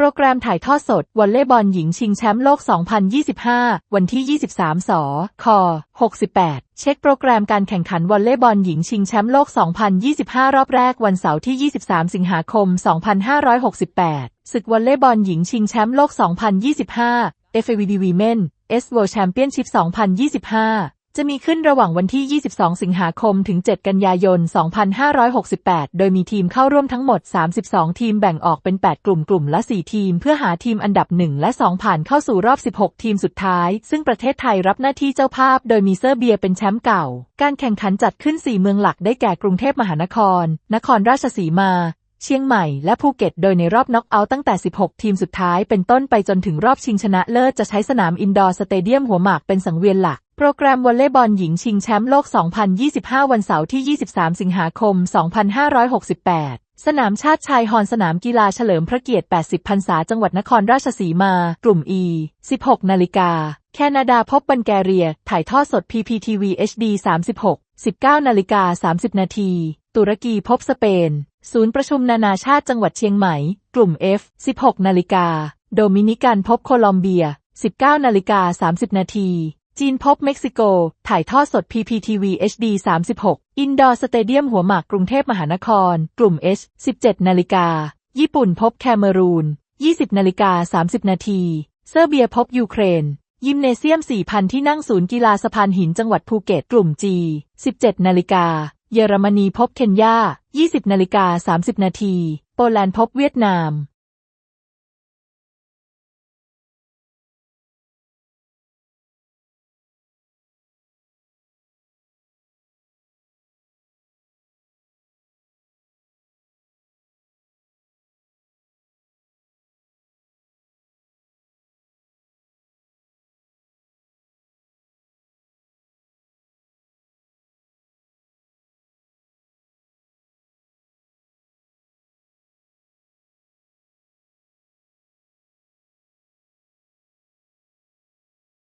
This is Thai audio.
โปรแกรมถ่ายทอดสดวอลเลย์บอลหญิงชิงแชมป์โลก 2025 วันที่ 23 สค 68 เช็คโปรแกรมการแข่งขันวอลเลย์บอลหญิงชิงแชมป์โลก 2025 รอบแรกวันเสาร์ที่ 23 สิงหาคม 2568 ศึกวอลเลย์บอลหญิงชิงแชมป์โลก 2025 FAVD Women S World Championship 2025 จะมีขึ้นระหว่างวันที่ 22 สิงหาคม ถึง 7 กันยายน 2568 โดยมีทีมเข้าร่วมทั้งหมด 32 ทีมแบ่งออกเป็น 8 กลุ่มกลุ่มละ 4 ทีม เพื่อหาทีมอันดับ 1 และ 2 ผ่านเข้าสู่รอบ 16 ทีมสุดท้าย ซึ่งประเทศไทยรับหน้าที่เจ้าภาพ โดยมีเซอร์เบียเป็นแชมป์เก่า การแข่งขันจัดขึ้น 4 เมืองหลักได้แก่กรุงเทพมหานคร นครราชสีมา เชียงใหม่และภูเก็ตโดยในรอบน็อกเอาท์ตั้งแต่ 16 ทีมสุดท้ายเป็นต้นไปจนถึงรอบชิงชนะเลิศจะใช้สนามอินดอร์สเตเดียมหัวหมากเป็นสังเวียนหลัก โปรแกรมวอลเลย์บอลหญิงชิงแชมป์โลก 2025 วันเสาร์ที่ 23 สิงหาคม 2568 สนามชาติชายฮอนสนามกีฬาเฉลิมพระเกียรติ 80 พรรษาจังหวัดนครราชสีมา กลุ่ม E 16 นาฬิกา แคนาดาพบบันแกเรีย ถ่ายทอดสด PPTV HD 36 19นาฬิกา30 นาที ตุรกีพบสเปน ศูนย์ประชุมนานาชาติจังหวัดเชียงใหม่ กลุ่ม F 16นาฬิกา โดมินิกันพบโคลอมเบีย 19นาฬิกา30 นาที จีนพบเม็กซิโก ถ่ายทอดสด PPTV HD 36 อินดอร์สเตเดียมหัวหมากกรุงเทพมหานคร กลุ่ม H 17นาฬิกา ญี่ปุ่นพบแคเมรูน 20นาฬิกา30 นาที เซอร์เบียพบยูเครนยิมเนเซียม 4,000 ที่นั่งศูนย์กีฬาสะพานหินจังหวัดภูเก็ต กลุ่ม G 17 นาฬิกา เยอรมนีพบเคนยา 20นาฬิกา30 นาที โปแลนด์พบเวียดนาม